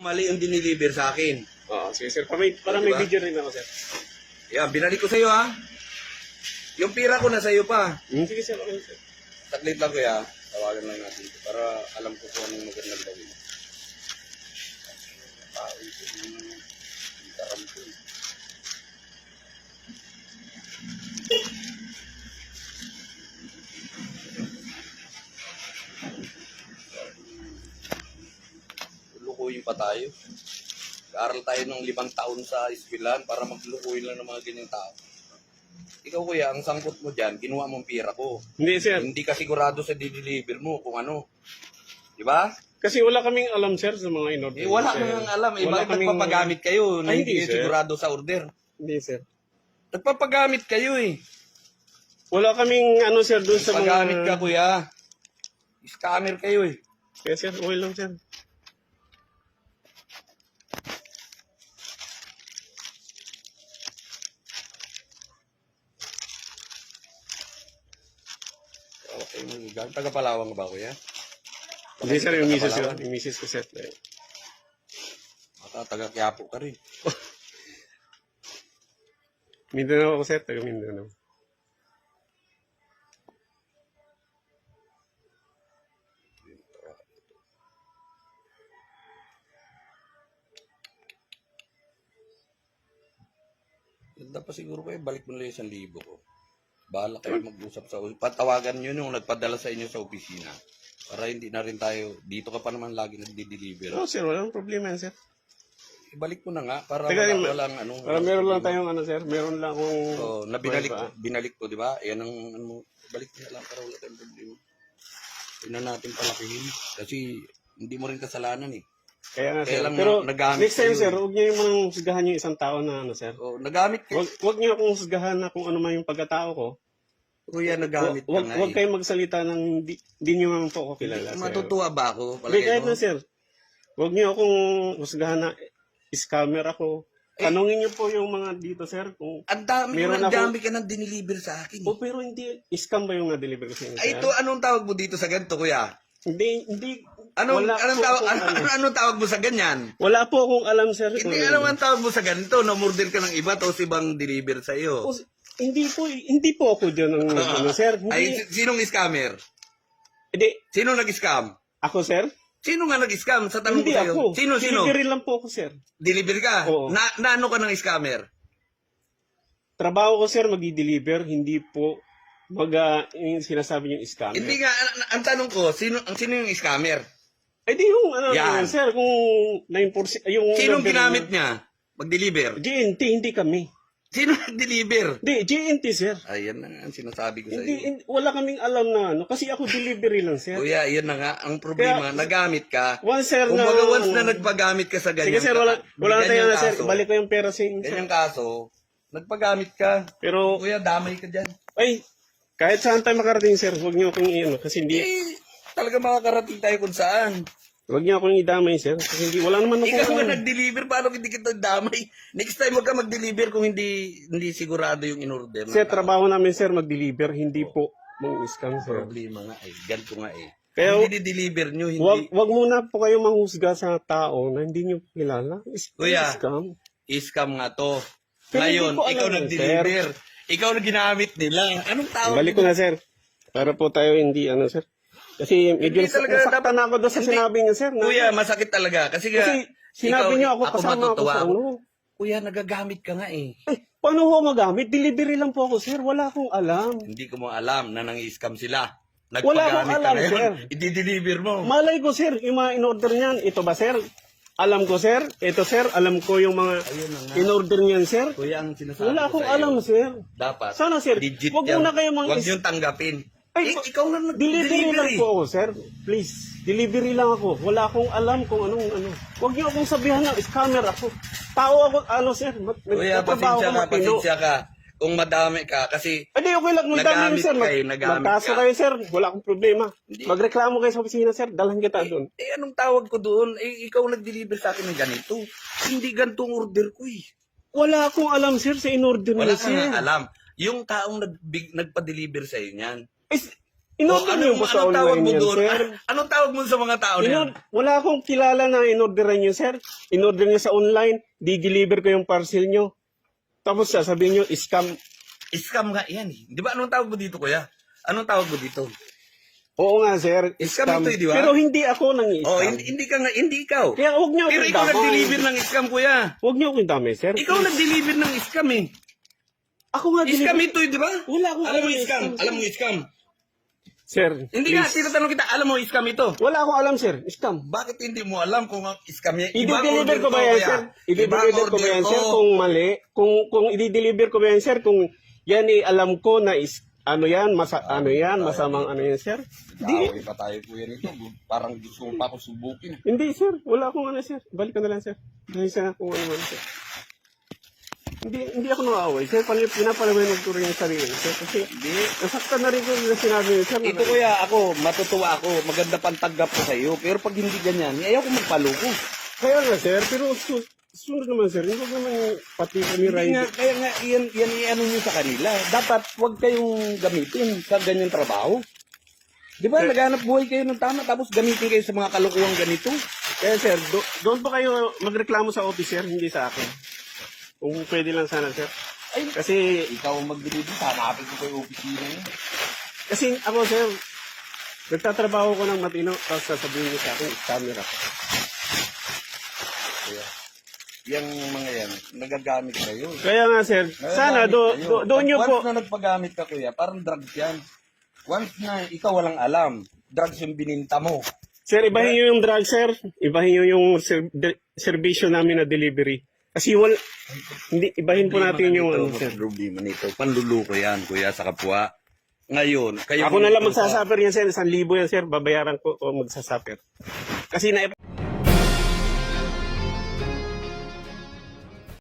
Mali ang diniliver sa akin. Oo, sige sir. Para may, para may Diba? video rin ako sir. Yan, binalik ko sa'yo ha. Yung pira ko na sa'yo pa. Hmm, sige sir, okay sir. Saglit lang kuya. Tawagan lang natin para alam ko kung anong magandang gawin. Tao ito, yung taram ko. eh. Pa tayo. Aral tayo ng limang taon sa eskwelahan para maglukuyin lang ng mga ganyang tao. Ikaw kuya, ang sangkot mo dyan, ginawa mong pira ko. Hindi sir. Hindi ka sigurado sa deliver mo kung ano. Di ba? Kasi wala kaming alam sir sa mga in-order. Eh, wala sir. nang alam. Eh, Wala bakit kaming- nagpapagamit kayo na Ay, hindi hindi, kayo sir. sigurado sa order? Hindi sir. Nagpapagamit kayo eh. Wala kaming ano sir doon sa mga... Nagpagamit ka kuya. Scammer kayo eh. Kaya sir, okay lang sir. Okay, mag- taga Palawang ba kuya? Hindi sir, yung misis ko. Yung misis ko sir. Eh, Baka taga Quiapo ka rin. Mindanao ako sir, taga Mindanao. Ganda pa siguro kayo, balik mo na yung isang libo ko. Bahala kayo mag-usap sa Patawagan nyo nung nagpadala sa inyo sa opisina. Para hindi na rin tayo, dito ka pa naman lagi nagdi-deliver. Oo sir, walang problema yan sir. Ibalik mo na nga para Teka, wala, walang ano. Para meron lang tayong ano sir, meron lang akong... So, na binalik ko, Prueba. binalik ko, di ba? Yan ang ano balik na lang para wala tayong problema. Yun na natin palakihin. Kasi hindi mo rin kasalanan eh. Kaya nga Kaya sir. lang Pero nagamit next time kayo sir, eh. huwag niyo yung mga husgahan yung isang tao na ano sir. So, nagamit ka. Wag, wag niyo akong husgahan na kung ano man yung pagkatao ko. Kuya, nagamit ka Wag, nga wag eh. kayong magsalita ng di, di niyo naman po ako kilala sir. Matutuwa ba ako? Hindi, Palagay kahit mo? na sir. Huwag niyo akong husgahan na scammer ako. Tanungin niyo po yung mga dito sir kung Ang dami, Meron ang ako- dami ka nang diniliver sa akin. o pero hindi scam ba yung na-deliver ko sa inyo Ay, sir? ito, anong tawag mo dito sa ganito, kuya? Hindi, hindi. Anong, wala anong, po tawag, akong ano, ano. ano, anong tawag mo sa ganyan? Wala po akong alam sir. kung Hindi, alam ang tawag mo sa ganito, na-murder ka ng iba, tapos ibang deliver sa iyo. O, hindi po, hindi po ako dyan ng ano sir. Hindi, Ay, si- sinong scammer? hindi, Sinong nag-scam? ako sir? Sino nga nag-scam? Sa tanong Hindi ko sa'yo. ako. Sino, sino? Delivery lang po ako sir. Deliver ka? Oo. Na, na ano ka ng scammer? Trabaho ko sir magdi-deliver, hindi po mag ah, yung sinasabi yung scammer. Hindi nga, ang, ang tanong ko, sino, ang sino yung scammer? Eh di yung ano Yan. yun, sir, kung 9%, yung... Sinong ginamit niya? Mag-deliver? GNT, hindi kami. Sino nag-deliver? Hindi, GNT sir. Ayan na nga ang sinasabi ko sa Hindi, iyo. hindi, wala kaming alam na ano, kasi ako delivery lang sir. Kuya, yun na nga. Ang problema, nagamit ka. One sir Kung na... once na nagpagamit ka sa ganyan. Sige sir, wala, wala na tayo na sir, balik ko yung pera sa inyo. sir. Ganyang kaso, nagpagamit ka. Pero, Kuya, damay ka dyan. ay, kahit saan tayo makarating sir, huwag niyo akong i-ano, kasi hindi, Eh, talaga makakarating tayo kung saan. huwag niyo akong idamay sir, kasi hindi, wala naman ako. Ikaw nga nag-deliver, paano hindi kita damay? Next time wag ka mag-deliver kung hindi hindi sigurado yung in-order. Sir, trabaho namin sir mag-deliver, hindi po mang-scam sir. Problema nga eh. Ganito nga eh. Kaya- hindi deliver nyo, hindi. Wag, wag muna po kayo manghusga sa tao na hindi niyo kilala. Is, Kuya. Scam. Scam nga to. Hindi Ngayon, ikaw yun, nag-deliver. Ikaw na ginamit nila. Anong tawag? Balik ko na sir. Para po tayo hindi ano sir. Kasi medyo Hindi talaga nasaktan dapat- ako doon sa hindi. sinabi niyo sir. Na, Kuya, masakit talaga. Kasi, nga, kasi sinabi ikaw- niyo ako ako kasama ako matutuwa sa ako. ano. Kuya, nagagamit ka nga eh. Eh, paano ko magamit? Delivery lang po ako sir. Wala akong alam. Hindi ko mo alam na nang-scam sila. Wala Nagpagamit akong ka alam, ngayon. sir. I-deliver mo. Malay ko sir, yung mga in-order niyan. Ito ba sir? Alam ko sir. Ito sir, alam ko yung mga Ayun na nga. in-order niyan sir. Kuya, ang sinasabi Wala ko akong alam sir. Dapat. Sana, sir, Legit wag yan. muna kayo mang Huwag is- niyong tanggapin. Ay, Eh, ikaw na Delivery lang nag-delivery. po ako, sir. Please. Delivery lang ako. Wala akong alam kung anong ano. Huwag niyo akong sabihan na scammer ako. Tao ako, ano sir. Mag- Kuya, nagtatrabaho pasensya ako ka, matino. pasensya ka. Kung madami ka, kasi Hindi, okay lang. Magdami Nagamit sir. Mag, kayo, nagamit magkaso ka. kayo, sir. Wala akong problema. Hindi. Magreklamo kayo sa opisina, sir. Dalhan kita doon. eh anong tawag ko doon? Eh ikaw nag-deliver sa akin ng ganito. Hindi gantong order ko eh. Wala akong alam, sir, sa in-order Wala niyo, ka sir. nga alam. Yung taong nag nagpa-deliver sa iyo niyan. Is, Inorder niyo po sa tawag online mo yan, doon? sir. Ano- Anong tawag mo sa mga tao na yan? Inor- wala akong kilala na inorderan nyo, sir. Inorder nyo sa online, di-deliver ko yung parcel nyo. Tapos sasabihin nyo, scam. Scam nga yan eh. Di ba anong tawag mo dito, kuya? Anong tawag mo dito? Oo nga, sir. Scam ito, eh, di ba? Pero hindi ako nang scam. Oh, hindi, hindi ka nga, hindi ikaw. Kaya huwag nyo Pero ikaw nag-deliver ng scam, kuya. Huwag nyo akong damay, sir. Ikaw nag-deliver ng scam eh. Ako nga Scam ito eh, di ba? Wala akong Alam mo scam? scam. Alam mo yung scam? Sir, Hindi nga, tinatanong kita, alam mo scam ito? Wala akong alam, sir. Scam. Bakit hindi mo alam kung ang scam yan? Ibang I-deliver order ko ba yan, sir? Ibang I-deliver ko ba order yan, ko. sir? Kung mali? Kung, kung i-deliver ko ba yan, sir? Kung yan eh, alam ko na is, ano yan, masa, ano yan, masamang ano yan, sir? Hindi, pa tayo kuya nito. Parang gusto mo pa ako subukin. hindi, sir. Wala akong ano, sir. Balik ka na lang, sir. Dahil sa kung ano man, sir. Hindi, hindi ako nakaaway, sir. Pali, pinapalawanan ko rin yung sarili, sir. Kasi, Hindi. nasaktan na rin ko yung sinabi niyo, sir. Ito kuya, ako, matutuwa ako. Maganda pang tanggap ko sa iyo. Pero pag hindi ganyan, ayaw ko magpaloko. Kaya nga, sir. Pero, su- sunod naman, sir. Hindi ko naman pati kami Hindi nga, ride. kaya nga, yan, yan i-ano nyo sa kanila. Dapat, huwag kayong gamitin sa ganyang trabaho. Di ba, naghanap buhay kayo ng tama, tapos gamitin kayo sa mga kalukuhang ganito. Kaya, sir, do- doon pa kayo magreklamo sa office, sir. Hindi sa akin. Kung pwede lang sana, sir. Ay, Kasi, ikaw ang mag-deliver, hanapin ko yung opisina niyo. kasi ako, sir, nagtatrabaho ko ng matino, tapos sasabihin niyo sa akin, camera. Kaya, yung mga yan, nagagamit kayo. Kaya nga, sir, sana Nagagamit do, kayo. do, doon niyo Once po, na nagpagamit ka, kuya, parang drugs yan. Once na ikaw walang alam, drugs yung bininta mo. sir, ibahin niyo yung drug, sir. Ibahin niyo yung ser- de- servisyo namin na delivery. Kasi wal, hindi, ibahin po natin yung ano, sir. Problema nito. Panluluko yan, kuya, sa kapwa. Ngayon, kayo... Ako na lang magsasaper yan, sir. Isang libo yan, sir. Babayaran ko o magsasaper. Kasi na